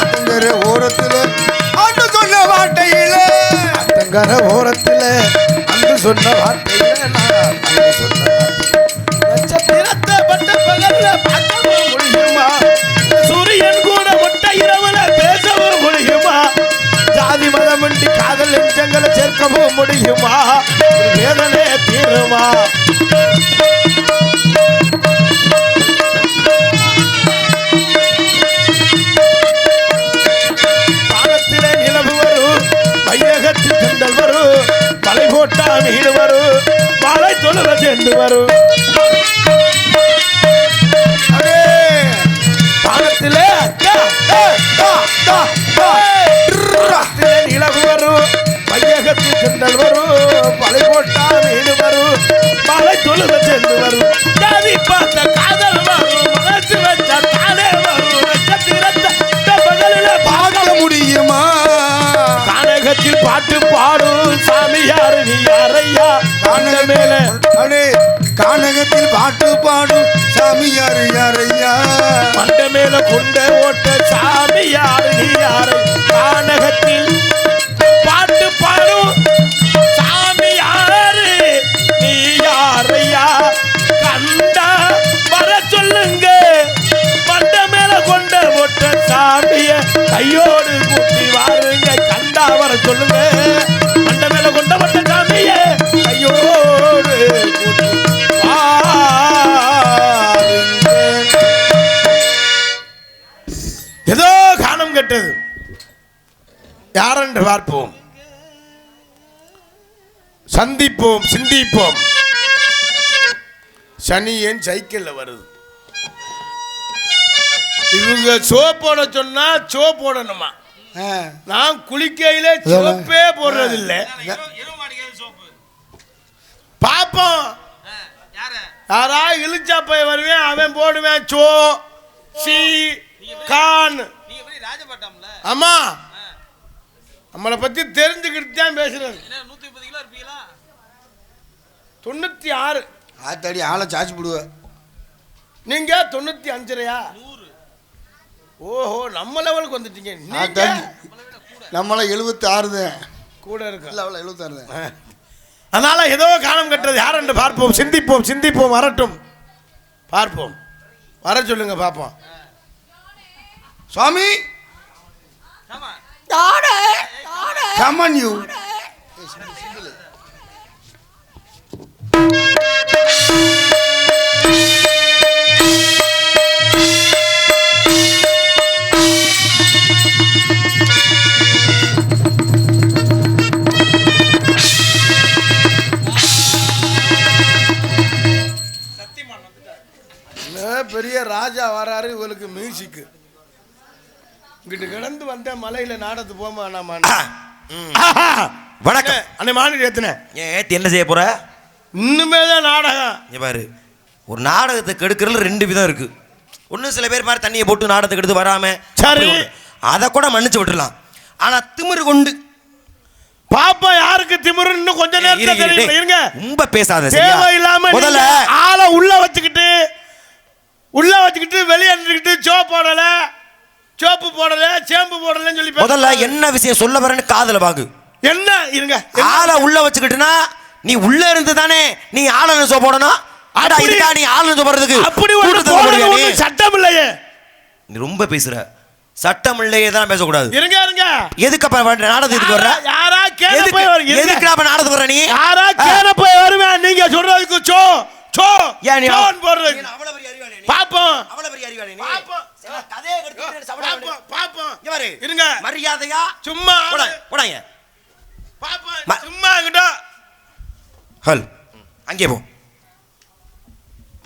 அத்தங்கர ஓரத்துல அன்று சொன்ன வார்த்தையில. அத்தங்கர ஓரத்திலே அன்று சொன்ன வார்த்தையிலே நான் சொன்ன. நட்சத்திரத்தை பட்ட பகல்ல பார்க்கவும் முடியுமா? சூரியன் கூட ஒட்ட இரவுல பேசவும் முடியுமா? ஜாதி மதமின்றி காதல் நெஞ்சங்களை சேர்க்கவும் முடியுமா? ஒரு வேதனை தீருமா? டா, டா, டா. வானத்திலே நிலவு வரும் மையகத்தில் செந்தல் வரும் மலை போட்டா மீடு வரும் தொழுவ சேர்ந்து வரும் பார்த்த காதல் வரும் மனசு வச்ச தானே வரும் நட்சத்திரத்தை பகலில் பார்க்க முடியுமா? கானகத்தில் பாட்டு பாடும் சாமி யாரு? நீ யாரையா? கான மேல. அடே கானகத்தில் பாட்டு பாடும் சாமி யாரு யாரையா? மண்ட மேல கொண்ட ஓட்ட சாமி யாரு நீ யாரு? கானகத்தில் பாட்டு பாடும் சாமி யாரு நீ யாரையா? கண்டா வர சொல்லுங்க. மண்ட மேல கொண்ட ஓட்ட சாமிய கையோடு கூட்டி வாருங்க. கண்டா வர சொல்லுங்க. மண்ட மேல கொண்ட ஏதோ காணம் கெட்டது. யாரென்று பார்ப்போம்? சந்திப்போம் சிந்திப்போம். சனி ஏன் சைக்கிள்ல வருது? இவங்க சோ போட சொன்னா சோ போடணுமா? நான் குளிக்கையில சோப்பே போடுறது இல்ல பாப்போம். யாரா? இழுச்சா போய் வருவேன். அவன் போடுவேன். சோ சி கான். ஆமா. நம்மளை பத்தி தெரிஞ்சுக்கிட்டு தான் பேசுறது. தொண்ணூத்தி ஆறு. ஆத்தாடி ஆளை சாச்சி போடுவ. நீங்க தொண்ணூத்தி அஞ்சரையா? ஓஹோ நம்ம லெவலுக்கு வந்துட்டீங்க. நீங்க ஆத்தாடி நம்மள எழுபத்தி ஆறு தான் கூட இருக்க? இல்லை அவ்வளோ எழுபத்தாறு தான் அதனால ஏதோ காலம் கட்டுறது. யார் என்று பார்ப்போம். சிந்திப்போம் சிந்திப்போம் வரட்டும். பார்ப்போம். வர சொல்லுங்க பார்ப்போம். சுவாமி? கமன் யூ ராஜா வராரு இவளுக்கு மியூசிக்கு இங்கிட்டு கிடந்து வந்த மலையில நாடத்து போமா நாம வணக்கம். அன்னை மாநில எத்தனை ஏன் ஏத்தி என்ன செய்ய போற? இன்னுமே தான் நாடகம். இங்க பாரு. ஒரு நாடகத்தை கெடுக்கிறதுல ரெண்டு விதம் இருக்கு. ஒன்றும் சில பேர் மாதிரி தண்ணியை போட்டு நாடகத்தை கெடுத்து வராம சரி. அதை கூட மன்னிச்சு விட்டுறலாம் ஆனா திமிரு கொண்டு. பாப்பா யாருக்கு திமிரு இன்னும் கொஞ்ச டேய். இருங்க ரொம்ப பேசாத? தேவையில்லாம முதல்ல ஆளை உள்ள வச்சுக்கிட்டு உள்ள வச்சுக்கிட்டு வெளியே நின்றுக்கிட்டு சோ போடல. சோப்பு போடல சேம்பு போடலன்னு சொல்லி முதல்ல என்ன விஷயம் சொல்ல வரேன்னு காதுல பாக்கு என்ன? இருங்க? ஆளை உள்ள வச்சுக்கிட்டுனா நீ உள்ள இருந்து தானே நீ ஆளன சோ போடணும். ஆடா இதுக்கா நீ ஆளன சோ போடுறதுக்கு? அப்படி ஒரு சட்டம் இல்லையே. நீ ரொம்ப பேசுற. சட்டம் இல்லையே தான் பேசக்கூடாது. இருங்க இருங்க. எதுக்கு அப்ப நாடகத்துக்கு வர்ற? யாரா- கேன எதுக்கு போய். எதுக்கு அப்ப நாடகத்துக்கு வர்ற நீ? யாரா கேன போய் வருவேன். நீங்க சொல்றதுக்கு சோ சோ ஏன் நீ சோன்னு போடுறது அவ்வளவு பெரிய அறிவாளி நீ? பாப்போம். அவ்வளவு பெரிய அறிவாளி நீ? பாப்போம். சில கதையை பாப்போம் பாப்போம். இங்க பாரு. இருங்க. மரியாதையா? சும்மா போடா போடாங்க பாப்போம். சும்மா என்கிட்ட ஹல். அங்கே போ.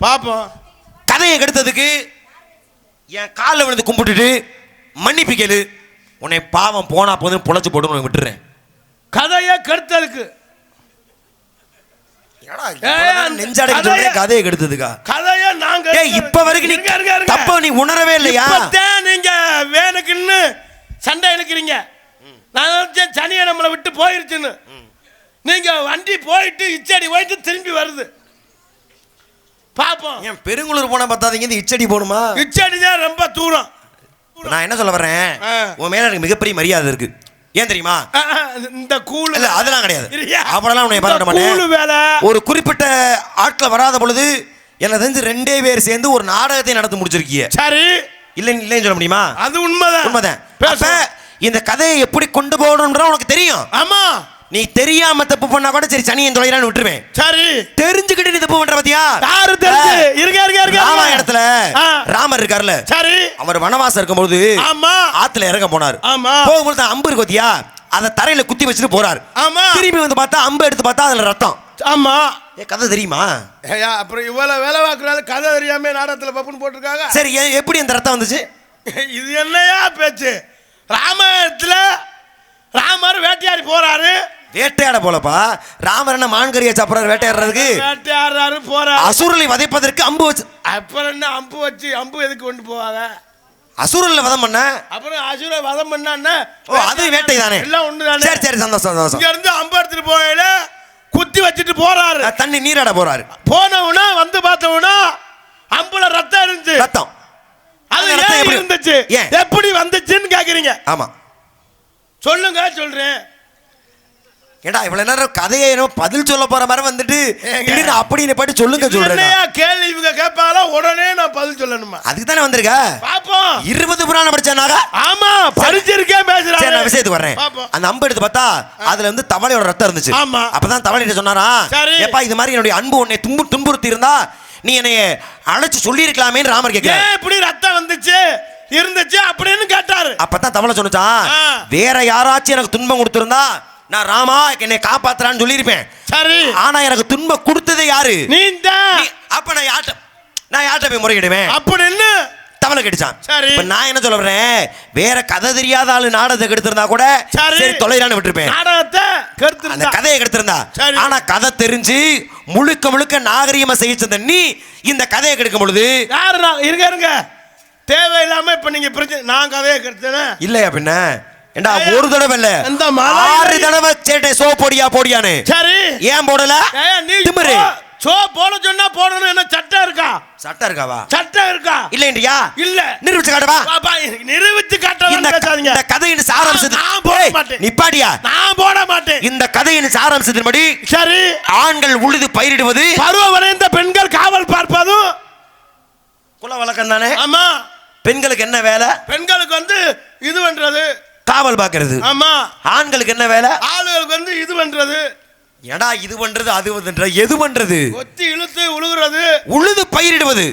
பாப்போம். கதையை கெடுத்ததுக்கு என் காலில் விழுந்து கும்பிட்டுட்டு மன்னிப்பு கேளு. உன்னை பாவம் போனா போதும் பொழைச்சு போட்டு விட்டுறேன். கதையை கெடுத்ததுக்கு. நெஞ்சாடைக்கு கதையை- கெடுத்ததுக்கா? கதையை நாங்க இப்ப வரைக்கும் நீ இருங்க, இருங்க, இருங்க. தப்ப நீ உணரவே இல்லையா? நீங்க வேணுக்குன்னு சண்டை இழுக்கிறீங்க. நான் நினைச்சேன் சனியை நம்மளை விட்டு போயிருச்சுன்னு. நீங்க வண்டி போயிட்டு இச்சடி போயிட்டு திரும்பி வருது. பாப்போம். ஏன் பெருங்குளூர் போனா பத்தாதீங்க இந்த இச்சடி போகணுமா இச்சடி தான் ரொம்ப தூரம். நான் என்ன சொல்ல வர்றேன்? ஆ. உன் மேல எனக்கு மிகப்பெரிய மரியாதை இருக்கு. ஏன் தெரியுமா? இந்த கூழு இல்ல அதெல்லாம் கிடையாது? அப்படிலாம் உன்னை கூழு மாட்டேன். வேலை. ஒரு குறிப்பிட்ட ஆட்கள் வராத பொழுது எனக்கு தெரிஞ்சு ரெண்டே பேர் சேர்ந்து ஒரு நாடகத்தை நடத்தி முடிச்சிருக்கீங்க சரி. இல்லை இல்லைன்னு சொல்ல முடியுமா? அது உண்மைதான். உண்மைதான். பேசு. இந்த கதையை எப்படி கொண்டு போகணும்ன்ற உனக்கு தெரியும். ஆமா. நீ தெரியாம தப்பு பண்ணா கூட சரி சனியன் தொலைறான்னு விட்டுருவேன். சரி. தெரிஞ்சுக்கிட்டு நீ தப்பு பண்ற பாத்தியா? யாரு தெரிஞ்சு? ஆ. இருங்க இருங்க இருங்க. ராமாயணத்துல ஆ. ராமர் இருக்காருல்ல சரி. அவர் வனவாசம் இருக்கும்போது ஆமா. ஆத்துல இறங்க போனார். ஆமா. போகும்போது அம்பு இருக்கு பாத்தியா அதை தரையில குத்தி வச்சுட்டு போறார். ஆமா. திரும்பி வந்து பார்த்தா அம்பு எடுத்து பார்த்தா அதுல ரத்தம். ஆமா. ஏ கதை தெரியுமா? ஏய்யா, அப்புறம் இவ்வளவு வேலை பார்க்கறாரு கதை தெரியாம நாடகத்துல பப்புன்னு போட்டிருக்காங்க? சரி எப்படி அந்த ரத்தம் வந்துச்சு? இது என்னையா பேச்சு? ராமாயணத்துல ராமர் வேட்டையாடி போறாரு. வேட்டையாட போலப்பா. ராமர் என்ன மான்கறியை சாப்பிடுறாரு வேட்டையாடுறதுக்கு? வேட்டையாடுறாரு போறாரு. அசுரலை வதைப்பதற்கு அம்பு வச்சு அப்புறம் என்ன அம்பு வச்சு அம்பு எதுக்கு கொண்டு போவாங்க? அசுரல்ல வதம் பண்ண? அப்புறம் அசுர வதம் பண்ணா ஓ அது வேட்டை தானே? எல்லாம் ஒண்ணு தானே சரி சரி சந்தோஷம் சந்தோஷம். இங்க இருந்து அம்பு எடுத்துட்டு போயில குத்தி வச்சுட்டு போறாரு. தண்ணி நீராட போறாரு. போனவனா வந்து பார்த்தவனா அம்புல ரத்தம் இருந்துச்சு. ரத்தம். அது ரத்தம் எப்படி- இருந்துச்சு? எப்படி வந்துச்சுன்னு கேக்குறீங்க. ஆமா. சொல்லுங்க சொல்றேன். ஏடா இவ்வளவு நேரம் கதையை என்னமோ பதில் சொல்ல போற மாதிரி வந்துட்டு. திடீர்னு அப்படின்னு பாட்டு சொல்லுங்க சொல்றேன் கேள்வி இவங்க கேட்பாங்களா உடனே நான் பதில் சொல்லணுமா? அதுக்கு தானே வந்திருக்க? பாப்போம். இருபது புராணம் படிச்சானாக ஆமா படிச்சிருக்கேன் சரி நான் விஷயத்துக்கு பாப்போம். அந்த அம்பு எடுத்து பார்த்தா அதுல வந்து தவளையோட ரத்தம் இருந்துச்சு. ஆமா. அப்பதான் தவளைகிட்ட சொன்னாரா. ஏப்பா இது மாதிரி என்னுடைய அன்பு உன்னை துன்பு துன்புறுத்தி இருந்தா நீ என்னைய அழைச்சு சொல்லி இருக்கலாமேன்னு ராமர் கேட்கிறார். ஏன் இப்படி ரத்தம் வந்துச்சு? இருந்துச்சு அப்படின்னு கேட்டாரு. அப்பதான் தவளை சொன்னுச்சான் ஆ. வேற யாராச்சும் எனக்கு துன்பம் கொடுத்திருந்தா நான் ராமா என்னை காப்பாத்துறான்னு சொல்லியிருப்பேன். சரி. ஆனா எனக்கு துன்பம் கொடுத்தது யாரு? நீ அப்ப நான் யார்ட்ட நான் யார்ட்ட போய் முறையிடுவேன்? அப்படின்னு தவளை கடிச்சான். சரி. இப்ப நான் என்ன சொல்ல வரேன்? வேற கதை தெரியாத ஆளு நாடகத்தை கெடுத்திருந்தா கூட சரி. தொலைறான்னு விட்டுருப்பேன். நாடகத்தை அந்த கதையை கெடுத்திருந்தா. ஆனா கதை தெரிஞ்சு முழுக்க முழுக்க நாகரிகமா செய்ய நீ இந்த கதையை கெடுக்கும் பொழுது யாரு இருங்க இருங்க. தேவையில்லாம இப்ப நீங்க பிரச்சனை நான் கதையை கெடுத்தேன். இல்லையா பின்ன? ஏண்டா ஒரு தடவை இல்ல. ஆறு தடவை சேட்டை சோ போடியா போடியான்னு. சரி. ஏன் போடல? திமிரு. சோ போட சொன்னா போடணும். என்ன சட்டம் இருக்கா? சட்டம் இருக்காவா? சட்டம் இருக்கா? இல்லையா இல்ல. நிரூபிச்சு காட்டவா? நிரூபிச்சு காட்டலாம் இந்த பேசாதீங்க. இந்த கதையின் சாராம்சத்து நான் போட மாட்டேன். நிப்பாட்டியா? நான் போட மாட்டேன். இந்த கதையின் சாராம்சத்தின்படி சரி. ஆண்கள் உழுது பயிரிடுவது பருவ வரைந்த பெண்கள் காவல் பார்ப்பதும் குல வழக்கம் தானே ஆமா. பெண்களுக்கு என்ன வேலை? பெண்களுக்கு வந்து இது பண்றது. காவல் பார்க்கிறது. ஆமா. ஆண்களுக்கு என்ன வேலை? ஆளுகளுக்கு வந்து இது பண்றது. ஏடா இது பண்றது அது பண்ற எது பண்றது? கொத்தி இழுத்து உழுகுறது. உழுது பயிரிடுவது.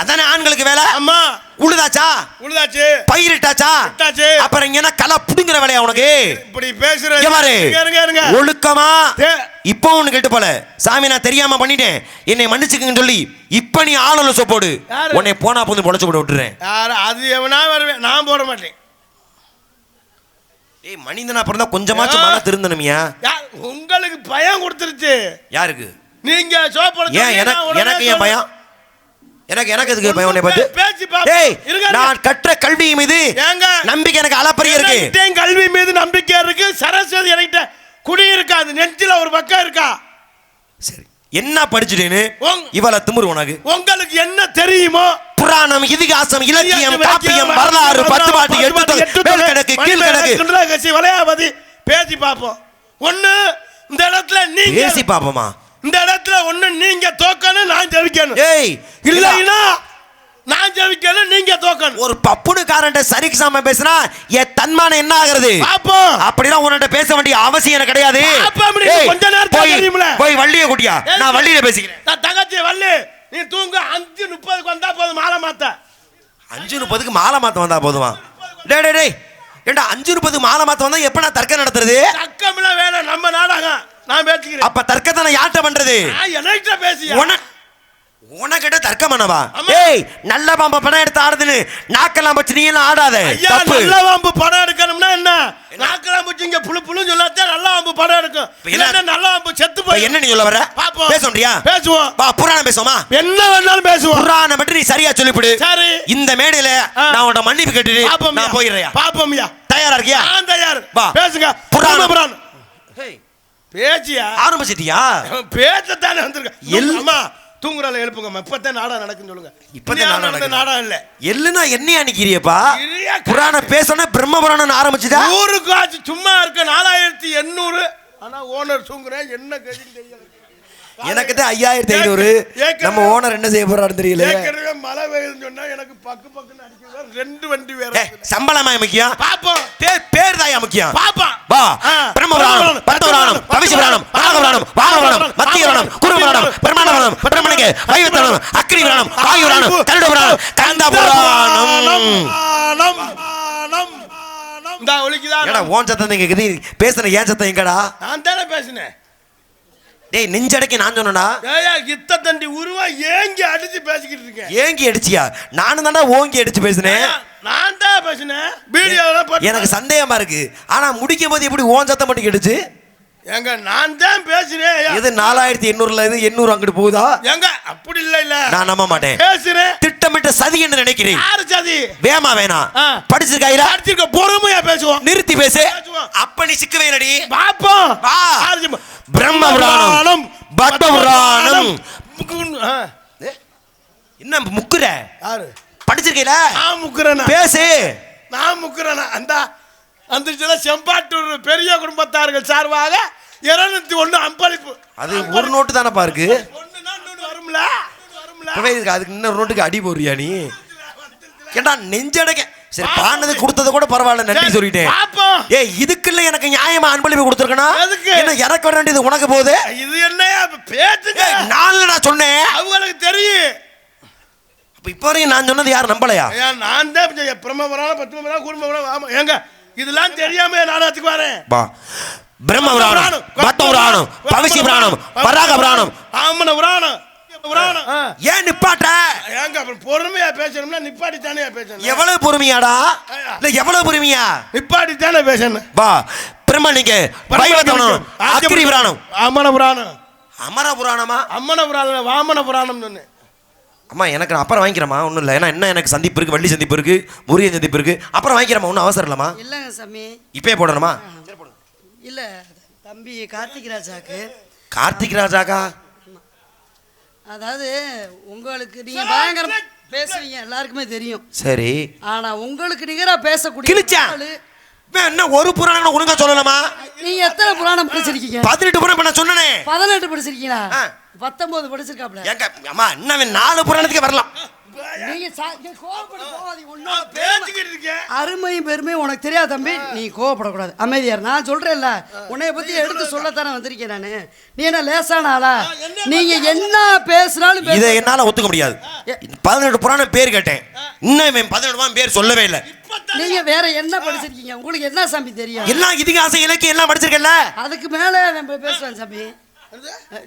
அதானே ஆண்களுக்கு வேலை? ஆமா. உழுதாச்சா? உழுதாச்சு. பயிரிட்டாச்சா. அப்புறம் இங்க களை புடுங்குற வேலையா உனக்கு? இப்படி பேசுற இங்க பாரு. இருங்க, இருங்க, இருங்க. ஒழுக்கமா? இப்போ ஒண்ணு கேட்டு போல. சாமி நான் தெரியாம பண்ணிட்டேன். என்னை மன்னிச்சுக்கங்கன்னு சொல்லி இப்ப நீ ஆளுநர் சோப்போடு? உன்னை போனா போது பொழைச்சு போட்டு விட்டுறேன். அது எவனா வருவேன் நான் போட மாட்டேன். ஏய் மனிதனா பிறந்தா கொஞ்சமாச்சும் மன திருந்தணுமியா? உங்களுக்கு பயம் கொடுத்துருச்சு. யாருக்கு? நீங்க சோப்பட ஏன் எனக்கு எனக்கு ஏன் பயம்? எனக்கு எனக்கு எதுக்கு பயம் உன்னை பார்த்து. ஏய். நான் கற்ற கல்வி மீது ஏங்க. நம்பிக்கை எனக்கு அளப்பரிய இருக்கு. கல்வி மீது நம்பிக்கை இருக்கு? சரஸ்வதி என்கிட்ட குடி இருக்கா அது நெஞ்சில ஒரு பக்கம் இருக்கா? சரி. என்ன படிச்சுட்டேன்னு? இவள திமிரு உனக்கு. உங்களுக்கு என்ன தெரியுமோ? புராணம் இதிகாசம் இலக்கியம் காப்பியம் வரலாறு பத்து பாட்டு எட்டு தொகை, மேல் கணக்கு கீழ் கணக்கு கணக்கு வளையாபதி பேசி பார்ப்போம். ஒண்ணு இந்த இடத்துல நீங்க பேசி பாப்போமா இந்த இடத்துல ஒண்ணு நீங்க தோக்கணும் நான் ஜெயிக்கணும். ஏய் இல்லைன்னா நான் ஜெயிக்கணும் நீங்க தோக்கணும். ஒரு பப்புனுக்காரன்ட்ட சரிக்கு சாம பேசினா என் தன்மானம் என்ன ஆகுறது? அப்படிலாம் உன்கிட்ட பேச வேண்டிய அவசியம் எனக்கு கிடையாது. கொஞ்ச நேரத்துல போய். போய் வள்ளிய குட்டியா? நான் வள்ளியில பேசிக்கிறேன். தங்கச்சி வள்ளி நீ தூங்க அஞ்சு முப்பதுக்கு வந்தா போதும் மாலை மாத்த. அஞ்சு முப்பதுக்கு மாலை மாத்த வந்தா போதுமா? டேய் டேய் டேய் ஏண்டா அஞ்சு முப்பது மாலை மாத்த வந்தா எப்ப நான் தர்க்கம் நடத்துறது? தக்கம்லாம் வேணாம் நம்ம நாடகம் நான் பேசிக்கிறேன். அப்ப தர்க்கத்தை நான் யார்கிட்ட பண்றது? என்கிட்ட பேசியா? உன உனக்கிட்ட தர்க்கம் பண்ணவா ஆமா. ஏய் நல்ல பாம்ப பணம் எடுத்து ஆடுதுன்னு நாக்கெல்லாம் வச்சு நீ எல்லாம் ஆடாத. நல்ல வாம்பு படம் எடுக்கணும்னா என்ன? நாக்கெல்லாம் பிடிச்சி இங்க புழு புழுன்னு சொல்லாத்தே நல்ல வாம்பு படம் எடுக்கும். இல்லன்னா நல்ல வாம்பு செத்து போய் என்ன நீ சொல்ல வர பாப்போம். பேச முடியா பேசுவோம். வா புராணம் பேசுவோமா? என்ன வேணாலும் பேசுவோம். புராணம் மட்டும் நீ சரியா சொல்லிவிடு. சரி. இந்த மேடையில. நான் உன்ட மன்னிப்பு கேட்டுட்டு பாப்போம் நான் போயிடுறேன் பாப்போம்யா தயாரா இருக்கியா? நான் தயார். வா. பேசுங்க. புராணம். புராணம் பேச்சியா ஆரம்பிச்சிட்டியா? பேச்சத்தானே வந்திருக்க. எல்- அம்மா தூங்குறால எழுப்புங்க இப்பதான் நாடகம் நடக்குன்னு சொல்லுங்க. இப்பதான் நடக்குது. நாடகம் இல்ல. எல்லுனா இரியா கா- புராணம் பேசணும் பிரம்ம புராணம் ஆரம்பிச்சுதா? ஊருக்கு ஆச்சு. சும்மா இருக்க நாலாயிரத்தி எண்ணூறு. ஆனா ஓனர் தூங்குறேன். என்ன கதின்னு தெரியாது. எனக்கு தான் ஐயாயிரத்தி ஐநூறு. நம்ம ஓனர் என்ன செய்ய போறாரு தெரியல. மழை பெய்யுதுன்னு சொன்னா எனக்கு பக்கு பக்குன்னு அடிக்குது. ரெண்டு வண்டி வேற சம்பளமா முக்கியம். பாப்போம். பேர் பேர் தாயா முக்கியம். பாப்போம். வா ஆ. பிரம்ம புராணம் பத்த புராணம் பவிஷ புராணம் பாக புராணம் வாம புராணம் மத்திய புராணம் குரு புராணம் பிரமாண புராணம் பிரம்மணிக்கு வைவ புராணம் அக்னி புராணம் வாயு புராணம் கருட புராணம் கந்த புராணம். இந்தா ஒலிக்குதா ஏடா ஓன் சத்தம் இருக்குது பேசுன ஏன் சத்தம் எங்கடா நான் தானே பேசினேன் டேய் நெஞ்சடைக்கு நான் சொன்னடா ஏயா இத்த தண்டி உருவா ஏங்கி அடிச்சு பேசிக்கிட்டு இருக்கேன். ஏங்கி அடிச்சியா? நானும் தான்டா ஓங்கி அடிச்சு பேசுனேன். நான் தான் பேசினேன். போட்டு எனக்கு சந்தேகமா இருக்கு. ஆனா முடிக்கும் போது எப்படி ஓன் சத்தம் மட்டும் கேட்டுச்சு? எங்க நான் தான் பேசினேன் ஐயா. இது நாலாயிரத்தி எண்ணூறுல இது எண்ணூறு அங்கிட்டு போகுதா? எங்க அப்படி இல்ல இல்ல. நான் நம்ப மாட்டேன். பேசுறேன். திட்டமிட்ட சதி என்று நினைக்கிறேன். யாரு சதி? வேமா வேணாம் ஆ. படிச்சிருக்காயில? அடிச்சிருக்க பொறுமையா பேசுவோம். நிறுத்தி பேசு. அப்ப நீ சிக்க? வேணடி பாப்போம்? பிரம்ம புராணம் பத்ம புராணம் என்ன முக்குற? யாரு? படிச்சிருக்கீல? நான் முக்குறேனா? பேசு. நான் முக்குறேனா? அந்த அந்த சில செம்பாட்டூர் பெரிய குடும்பத்தார்கள் சார்பாக இருநூத்தி ஒண்ணு அம்பளிப்பு. அது ஒரு நோட்டு ஒண்ணுனா இன்னொன்னு வரும்ல? வரும்ல? இதுக்கு அதுக்கு இன்னொரு நோட்டுக்கு அடி போறியா நீ? ஏண்டா நெஞ்சடைக்க? சரி பானது கொடுத்தது கூட பரவாயில்ல நன்றி சொல்லிட்டேன். பாப்போம். ஏய் இதுக்குள்ள எனக்கு நியாயமா அன்பளிப்பு கொடுத்துருக்கணும்? என்ன இறக்க வர வேண்டியது உனக்கு போகுது? இது என்னையா இப்ப பேச்சுங்க ஏய், நான் சொன்னேன்? அவங்களுக்கு தெரியும். அப்ப இப்ப வரையும் நான் சொன்னது யாரும் நம்பலையா? நான் தான் பிரம்மபுரம் பத்மபுரம் குடும்பபுரம் ஆமா ஏங்க இதெல்லாம் தெரியாம நாடகத்துக்கு வரேன். பா. பிரம்ம புராணம் பத்ம புராணம் பவிஷ்ய புராணம் வராக புராணம் ஆமன புராணம் புராணம். ஆ. ஏன் நிப்பாட்ட? ஏங்க அப்புறம் பொறுமையா பேசணும்னா நிப்பாட்டி தானே பேசணும். எவ்வளவு பொறுமையாடா? இல்ல எவ்வளவு பொறுமையா? நிப்பாட்டி தானே பேசணும் வா பிரம்மணிக்கு வைவத்தவனம் அக்னி புராணம். அம்மன புராணம். அமர புராணமா? அம்மன புராணம் வாமன புராணம் சொன்னேன். அம்மா எனக்கு நான் அப்புறம் வாங்கிக்கிறேம்மா ஒன்றும் இல்லை. ஏன்னா என்ன எனக்கு சந்திப்பு இருக்கு வள்ளி சந்திப்பு இருக்கு முருகன் சந்திப்பு இருக்கு அப்புறம் வாங்கிக்கிறமா ஒன்றும் அவசரம் இல்லைம்மா. இல்லைங்க சாமி. இப்பயே போடணுமா? இல்லை தம்பி கார்த்திக் ராஜாக்கு. கார்த்திக் ராஜாக்கா? அதாவது உங்களுக்கு நீங்க பயங்கரம் பேசுவீங்க எல்லாருக்குமே தெரியும். சரி. ஆனா உங்களுக்கு நிகரா பேசக்கூடிய கிழிச்சா? என்ன ஒரு புராணம் ஒழுங்கா சொல்லலாமா? நீங்க எத்தனை புராணம் படிச்சிருக்கீங்க? பதினெட்டு புராணம் நான் சொன்னனே. பதினெட்டு படிச்சிருக்கீங்களா. பத்தொன்பது படிச்சிருக்காப்ல. ஏங்க அம்மா இவன் நாலு புராணத்துக்கு வரலாம். அருமையும் பெருமையும் உனக்கு தெரியாது தம்பி. நீ கோவப்படக்கூடாது. அமைதியார் நான் சொல்றேன்ல. உன்னைய பத்தி எடுத்து சொல்லத்தானே வந்திருக்கேன் நானு. நீ என்ன லேசான ஆளா? நீங்க என்ன பேசுனாலும் இதை. என்னால ஒத்துக்க முடியாது. பதினெட்டு புராணம் பேர் கேட்டேன். இன்னும் பதினெட்டு பேர் சொல்லவே இல்லை. நீங்க வேற என்ன படிச்சிருக்கீங்க? உங்களுக்கு என்ன சாமி தெரியும்? எல்லாம் இதிகாசம் இலக்கியம் எல்லாம் படிச்சிருக்கல அதுக்கு மேல நம்ம பேசுவேன் சாமி.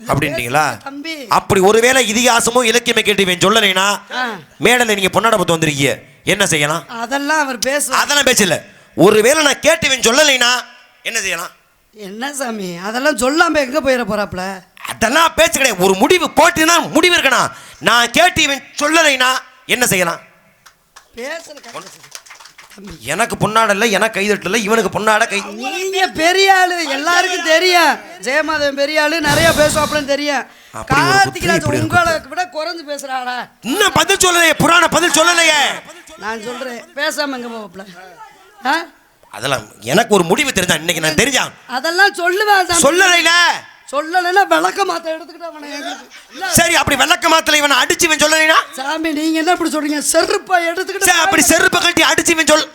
அப்படின்றீங்களா? தம்பி. அப்படி ஒருவேளை இதிகாசமும் இலக்கியமே கேட்டு சொல்லலைனா. மேடல நீங்க பொன்னாட பத்து வந்திருக்கீங்க. என்ன செய்யலாம்? அதெல்லாம் அவர் பேசுவார். அதெல்லாம் பேசல. ஒருவேளை நான் கேட்டு இவன் சொல்லலைனா என்ன செய்யலாம்? என்ன சாமி? அதெல்லாம் சொல்லாம எங்க போயிட போறாப்ல அதெல்லாம் பேச்சு கிடையாது ஒரு முடிவு போட்டுனா முடிவு இருக்கணும். நான் கேட்டு இவன் சொல்லலைனா என்ன செய்யலாம்? பேசுற கதை. தம்பி எனக்கு எனக்கு கைதட்டல இவனுக்கு பொன்னாட கை நீங்க பெரிய ஆளு எல்லாருக்கும் தெரியும். ஜெயமாதவன் பெரிய ஆளு நிறைய பேசுவாப்லன்னு தெரியும். அப்படி ஒரு கார்த்திக் புத்தி ராஜ் இப்படி ஒரு உங்களை விட குறைஞ்சு பேசுறாடா. இன்னும் பதில் சொல்லலையே புராண பதில் சொல்லலையே. நான் சொல்றேன் பேசாம எங்க போவாப்ல? அதெல்லாம் எனக்கு ஒரு முடிவு தெரிஞ்சா இன்னைக்கு நான் தெரிஞ்சான் அதெல்லாம் சொல்லுவேன். சொல்லலைல. சொல்லலைன்னா விளக்க மாத்த எடுத்துக்கிட்டு சரி அப்படி வெள்ளக்க மாத்தல இவனை அடிச்சு இவன் சொல்லலைனா? சாமி நீங்க என்ன இப்படி சொல்றீங்க? செருப்பா எடுத்துக்கிட்டு சரி அப்படி செருப்பு கட்டி அடிச்சு இவன் சொல்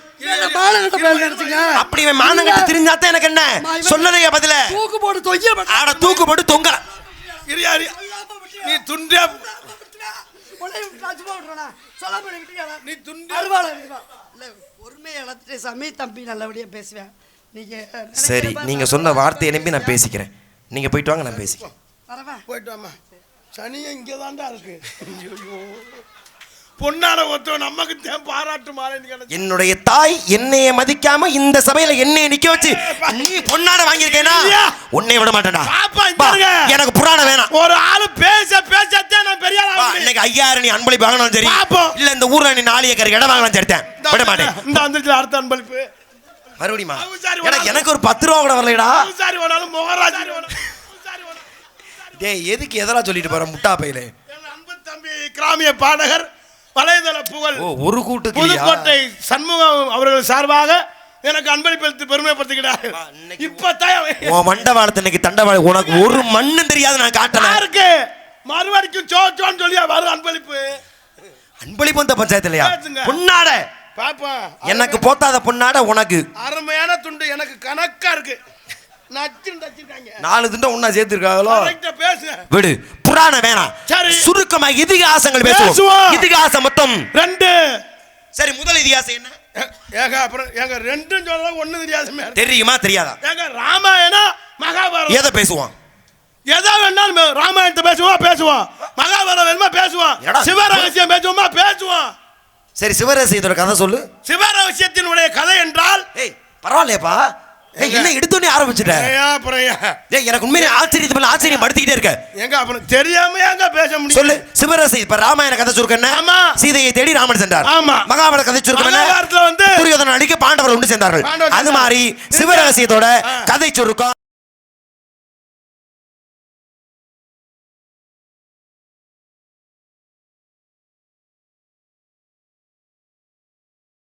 அப்படி இவன் மானங்கட்டு தெரிஞ்சாதான் எனக்கு என்ன? சொல்லலையே பதில? தூக்கு போட்டு தொய்ய ஆட தூக்கு போட்டு தொங்க. நீ துண்டே நீ நீ துண்டே பொறுமையா இழந்துட்டு சாமி தம்பி நல்லபடியா பேசுவேன். நீங்க சரி நீங்க சொன்ன வார்த்தையை நம்பி நான் பேசிக்கிறேன். நீங்க போயிட்டு வாங்க நான் பேசிக்கிறேன். வரவா? போயிட்டு வாமா சனியும் இங்கே தான்டா இருக்கு. ஐயோ பொன்னாட ஒருத்தவன் நமக்கு தான் பாராட்டு கிடைச்சு என்னுடைய தாய் என்னைய மதிக்காம இந்த சபையில என்னைய நிக்க வச்சு நீ பொன்னாட வாங்கியிருக்கேனா? ஐயா! உன்னை விட மாட்டேன்டா. எனக்கு புராணம் வேணாம். ஒரு ஆளு பேச பேசத்தே நான் பெரிய ஆளா. இன்னைக்கு ஐயாயிரம் நீ அன்பளிப்பு வாங்கினாலும் சரி. இல்ல இந்த ஊர்ல நீ நாலு ஏக்கர் இடம் வாங்கினாலும் சரிதான் இந்த விட மாட்டேன். இந்த வந்துச்சு அடுத்த அன்பளிப்பு. மறுபடியுமா? எனக்கு ஒரு பத்து ரூபா கூட வரலடா டேய் எதுக்கு எதெல்லாம் சொல்லிட்டு போற முட்டா பையில? தம்பி கிராமிய பாடகர் வலைதள புகழ் ஒரு கூட்டுக்கு புதுக்கோட்டை சண்முகம் அவர்கள் சார்பாக எனக்கு வா, இன்னைக்கு இப்பதான் உன் மண்டவாளத்து இன்னைக்கு தண்டவாளம் உனக்கு ஒரு மண்ணும் தெரியாது நான் காட்டல. யாருக்கு? மறுபடிக்கும் சோ சோன்னு சொல்லி வரும் அன்பளிப்பு. அன்பளிப்பு வந்த பஞ்சாயத்துலயா? பேசுங்க. பொன்னாட. பாப்பா எனக்கு போத்தாத பொன்னாட உனக்கு. அருமையான துண்டு எனக்கு கணக்கா இருக்கு. நாலு துண்டை ஒன்னா சேர்த்திருக்காங்களோ? விடு. புராணம் வேணாம். சரி. சுருக்கமா இதிகாசங்கள் பேசுவோம். இதிகாசம் மொத்தம். ரெண்டு. சரி முதல் இதிகாசம் என்ன? ஏங்க அப்புறம் ஏங்க ரெண்டும் சொல்ல ஒண்ணு தெரியாதுமே. தெரியுமா தெரியாதா? ஏங்க ராமாயணம் மகாபாரதம். எதை பேசுவான்? எதா வேணாலும் ராமாயணத்தை பேசுவோம் பேசுவோம். மகாபாரதம் வேணுமா பேசுவோம்? சிவரகசியம் பேசுவோமா பேசுவோம். சரி சிவரசியத்தோட கதை சொல்லு. சிவரகசியத்தினுடைய கதை என்றால் ஏய் பரவாயில்லையப்பா. என்ன எடுத்தோன்னே ஆரம்பிச்சுட்ட? ஏயா, எனக்கு உண்மையிலே ஆச்சரியத்து மேல ஆச்சரியம் படுத்திக்கிட்டே இருக்க. எங்க அப்புறம் தெரியாம எங்க பேச முடியும்? சொல்லு. சிவரசி இப்ப ராமாயண கதை சுருக்கம் என்ன ஆமா. சீதையை தேடி ராமன் சென்றார். ஆமா. மகாபாரத கதை சுருக்கம் வந்து துரியோதன அடிக்க பாண்டவர் சேர்ந்தார்கள் பாண்டவர் அது. மாதிரி சிவரகசியத்தோட. கதை சுருக்கம்.